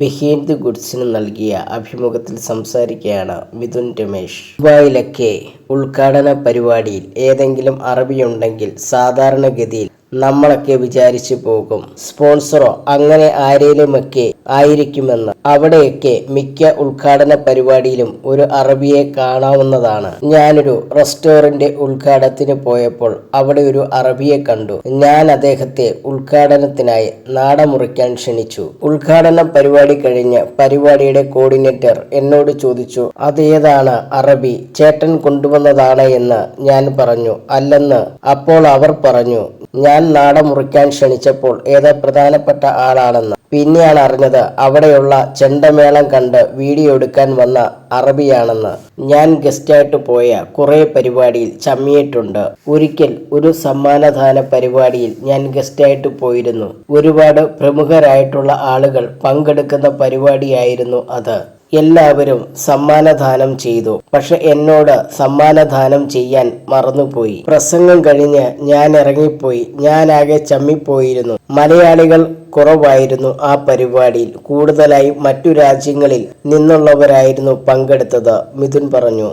Behind the ഗുഡ്സിന് നൽകിയ അഭിമുഖത്തിൽ സംസാരിക്കുകയാണ് മിഥുൻ രമേശ്. ദുബായിലൊക്കെ ഉദ്ഘാടന പരിപാടിയിൽ ഏതെങ്കിലും അറബിയുണ്ടെങ്കിൽ സാധാരണഗതിയിൽ നമ്മളൊക്കെ വിചാരിച്ചു പോകും. സ്പോൺസറോ അങ്ങനെ ആരേലുമൊക്കെ ആയിരിക്കുമെന്ന്. അവിടെയൊക്കെ മിക്ക ഉദ്ഘാടന പരിപാടിയിലും ഒരു അറബിയെ കാണാവുന്നതാണ്. ഞാനൊരു റെസ്റ്റോറന്റ് ഉദ്ഘാടനത്തിന് പോയപ്പോൾ അവിടെ ഒരു അറബിയെ കണ്ടു. ഞാൻ അദ്ദേഹത്തെ ഉദ്ഘാടനത്തിനായി നാടമുറിക്കാൻ ക്ഷണിച്ചു. ഉദ്ഘാടന പരിപാടി കഴിഞ്ഞ് പരിപാടിയുടെ കോർഡിനേറ്റർ എന്നോട് ചോദിച്ചു അതേതാണ് അറബി? ചേട്ടൻ കൊണ്ടുവന്നതാണ് എന്ന് ഞാൻ പറഞ്ഞു. അല്ലെന്ന് അപ്പോൾ അവർ പറഞ്ഞു ഞാൻ നാട മുറിക്കാൻ ക്ഷണിച്ചപ്പോൾ ഏതോ പ്രധാനപ്പെട്ട ആളാണെന്ന്. പിന്നെയാണ് അറിഞ്ഞത് അവിടെയുള്ള ചെണ്ടമേളം കണ്ട് വീഡിയോ എടുക്കാൻ വന്ന അറബിയാണെന്ന്. ഞാൻ ഗസ്റ്റായിട്ട് പോയ കുറെ പരിപാടിയിൽ ചമ്മിയിട്ടുണ്ട്. ഒരിക്കൽ ഒരു സമ്മാനദാന പരിപാടിയിൽ ഞാൻ ഗസ്റ്റായിട്ട് പോയിരുന്നു. ഒരുപാട് പ്രമുഖരായിട്ടുള്ള ആളുകൾ പങ്കെടുക്കുന്ന പരിപാടിയായിരുന്നു അത്. എല്ലാവരും സമ്മാനദാനം ചെയ്തു. പക്ഷെ എന്നോട് സമ്മാനദാനം ചെയ്യാൻ മറന്നുപോയി. പ്രസംഗം കഴിഞ്ഞ് ഞാൻ ഇറങ്ങിപ്പോയി. ഞാനാകെ ചമ്മിപ്പോയിരുന്നു. മലയാളികൾ കുറവായിരുന്നു ആ പരിപാടിയിൽ. കൂടുതലായി മറ്റു രാജ്യങ്ങളിൽ നിന്നുള്ളവരായിരുന്നു പങ്കെടുത്തത് മിഥുൻ പറഞ്ഞു.